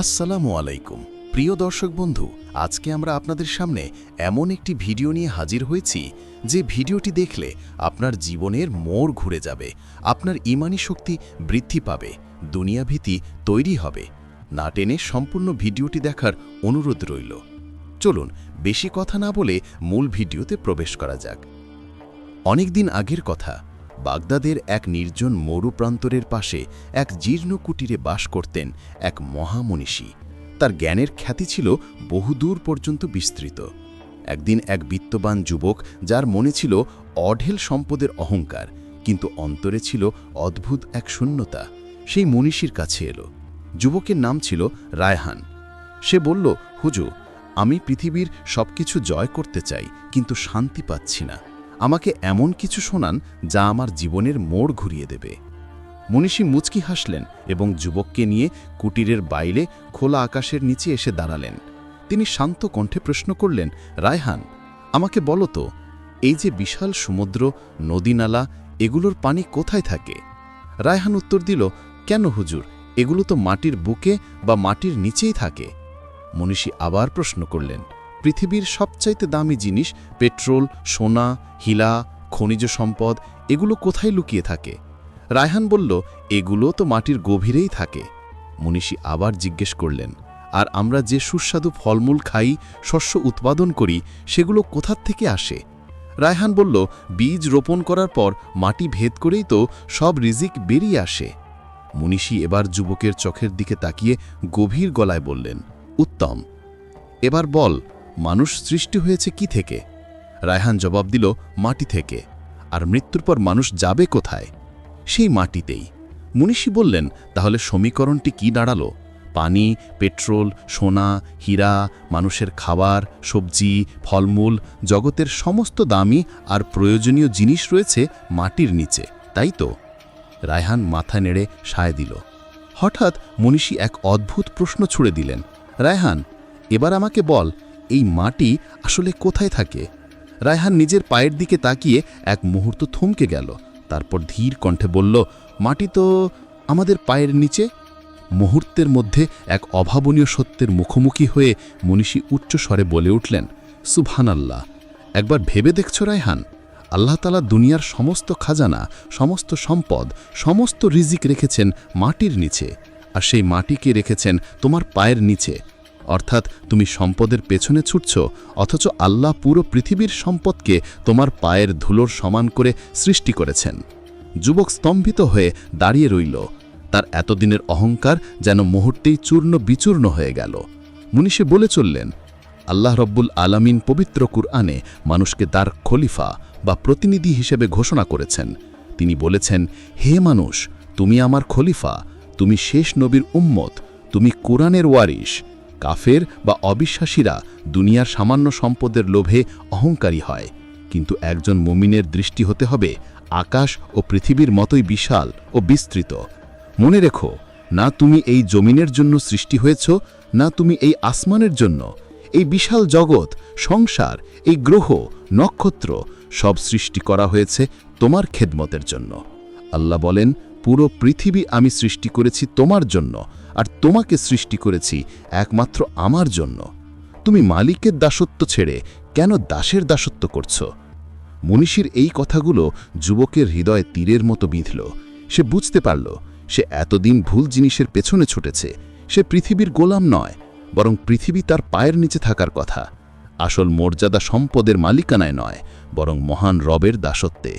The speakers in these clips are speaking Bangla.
আসসালামু আলাইকুম। প্রিয় দর্শক বন্ধু, আজকে আমরা আপনাদের সামনে এমন একটি ভিডিও নিয়ে হাজির হয়েছি, যে ভিডিওটি দেখলে আপনার জীবনের মোড় ঘুরে যাবে, আপনার ইমানি শক্তি বৃদ্ধি পাবে দুনিয়াভীতি তৈরি হবে। না টেনে সম্পূর্ণ ভিডিওটি দেখার অনুরোধ রইল। চলুন, বেশি কথা না বলে মূল ভিডিওতে প্রবেশ করা যাক। অনেকদিন আগের কথা বাগদাদের এক নির্জন মরু প্রান্তরের পাশে এক জীর্ণ কুটিরে বাস করতেন এক মহামনীষী। তার জ্ঞানের খ্যাতি ছিল বহুদূর পর্যন্ত বিস্তৃত। একদিন এক বিত্তবান যুবক, যার মনে ছিল অঢেল সম্পদের অহংকার, কিন্তু অন্তরে ছিল অদ্ভুত এক শূন্যতা। সেই মনীষীর কাছে এলো। যুবকের নাম ছিল রায়হান। সে বলল হুজু আমি পৃথিবীর সবকিছু জয় করতে চাই, কিন্তু শান্তি পাচ্ছি না। আমাকে এমন কিছু শোনান যা আমার জীবনের মোড় ঘুরিয়ে দেবে। মনীষী মুচকি হাসলেন এবং যুবককে নিয়ে কুটিরের বাইরে খোলা আকাশের নিচে এসে দাঁড়ালেন। তিনি শান্ত কণ্ঠে প্রশ্ন করলেন, রায়হান, আমাকে বলো তো, এই যে বিশাল সমুদ্র, নদীনালা, এগুলোর পানি কোথায় থাকে? রায়হান উত্তর দিল, কেন হুজুর, এগুলো তো মাটির বুকে বা মাটির নিচেই থাকে। মনীষী আবার প্রশ্ন করলেন পৃথিবীর সবচাইতে দামি জিনিস পেট্রোল, সোনা হীরা খনিজ সম্পদ, এগুলো কোথায় লুকিয়ে থাকে? রায়হান বলল, এগুলো তো মাটির গভীরেই থাকে। মনীষী আবার জিজ্ঞেস করলেন, আর আমরা যে সুস্বাদু ফলমূল খাই, শস্য উৎপাদন করি, সেগুলো কোথার থেকে আসে? রায়হান বলল, বীজ রোপণ করার পর মাটি ভেদ করেই তো সব রিজিক বেরিয়ে আসে। মনীষী এবার যুবকের চোখের দিকে তাকিয়ে গভীর গলায় বললেন, উত্তম। এবার বল মানুষ সৃষ্টি হয়েছে কি থেকে? রায়হান জবাব দিল, মাটি থেকে। আর মৃত্যুর পর মানুষ যাবে কোথায়? সেই মাটিতেই। মনীষী বললেন, তাহলে সমীকরণটি কি দাঁড়াল? পানি, পেট্রোল, সোনা, হীরা, মানুষের খাবার, সবজি, ফলমূল, জগতের সমস্ত দামি আর প্রয়োজনীয় জিনিস রয়েছে মাটির নিচে, তাই তো? রায়হান মাথা নেড়ে সায় দিল। হঠাৎ মনীষী এক অদ্ভুত প্রশ্ন ছুড়ে দিলেন। রায়হান, এবার আমাকে বল এই মাটি আসলে কোথায় থাকে? রায়হান নিজের পায়ের দিকে তাকিয়ে এক মুহূর্ত থমকে গেল, তারপর ধীর কণ্ঠে বলল, মাটি তো আমাদের পায়ের নিচে? মুহূর্তের মধ্যে এক অভাবনীয় সত্যের মুখোমুখি হয়ে মনীষী উচ্চ স্বরে বলে উঠলেন সুবহান আল্লাহ একবার ভেবে দেখছ রায়হান, আল্লাহ তালা দুনিয়ার সমস্ত খাজানা, সমস্ত সম্পদ, সমস্ত রিজিক রেখেছেন মাটির নিচে, আর সেই মাটিকে রেখেছেন তোমার পায়ের নিচে। অর্থাৎ তুমি সম্পদের পেছনে ছুটছ, অথচ আল্লাহ পুরো পৃথিবীর সম্পদকে তোমার পায়ের ধুলোর সমান করে সৃষ্টি করেছেন। যুবক স্তম্ভিত হয়ে দাঁড়িয়ে রইল। তার এতদিনের অহংকার যেন মুহূর্তেই চূর্ণ বিচূর্ণ হয়ে গেল। মুনিষে বলে চললেন, আল্লাহ রব্বুল আলামিন পবিত্র কুরআনে মানুষকে তার খলিফা বা প্রতিনিধি হিসেবে ঘোষণা করেছেন। তিনি বলেছেন, হে মানুষ, তুমি আমার খলিফা, তুমি শেষ নবীর উম্মত, তুমি কোরআনের ওয়ারিশ। কাফের বা অবিশ্বাসীরা দুনিয়ার সামান্য সম্পদের লোভে অহংকারী হয়। কিন্তু একজন মুমিনের দৃষ্টি হতে হবে আকাশ ও পৃথিবীর মতোই বিশাল ও বিস্তৃত। মনে রেখো, না তুমি এই জমিনের জন্য সৃষ্টি হয়েছ, না তুমি এই আসমানের জন্য। এই বিশাল জগৎ, সংসার, এই গ্রহ, নক্ষত্র, সব সৃষ্টি করা হয়েছে তোমার খেদমতের জন্য। আল্লাহ বলেন, পুরো পৃথিবী আমি সৃষ্টি করেছি তোমার জন্য। আর তোমাকে সৃষ্টি করেছি একমাত্র আমার জন্য। তুমি মালিকের দাসত্ব ছেড়ে কেন দাসের দাসত্ব করছ? মনীষীর এই কথাগুলো যুবকের হৃদয়ে তীরের মতো বিঁধল। সে বুঝতে পারল, সে এতদিন ভুল জিনিসের পেছনে ছুটেছে। সে পৃথিবীর গোলাম নয়, বরং পৃথিবী তার পায়ের নিচে থাকার কথা। আসল মর্যাদা সম্পদের মালিকানায় নয়, বরং মহান রবের দাসত্বে।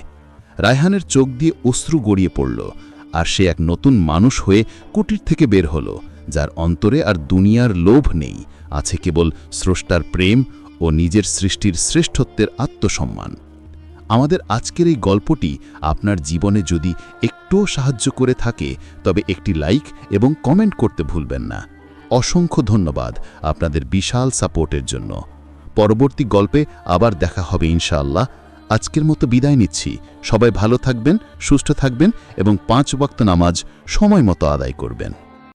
রায়হানের চোখ দিয়ে অশ্রু গড়িয়ে পড়ল আর সে এক নতুন মানুষ হয়ে কুটির থেকে বের হল, যার অন্তরে আর দুনিয়ার লোভ নেই, আছে কেবল স্রষ্টার প্রেম ও নিজের সৃষ্টির শ্রেষ্ঠত্বের আত্মসম্মান। আমাদের আজকের এই গল্পটি আপনার জীবনে যদি একটুও সাহায্য করে থাকে, তবে একটি লাইক এবং কমেন্ট করতে ভুলবেন না। অসংখ্য ধন্যবাদ আপনাদের বিশাল সাপোর্টের জন্য। পরবর্তী গল্পে আবার দেখা হবে ইনশাআল্লাহ। আজকের মতো বিদায় নিচ্ছি। সবাই ভালো থাকবেন, সুস্থ থাকবেন এবং পাঁচ ওয়াক্ত নামাজ সময় মতো আদায় করবেন।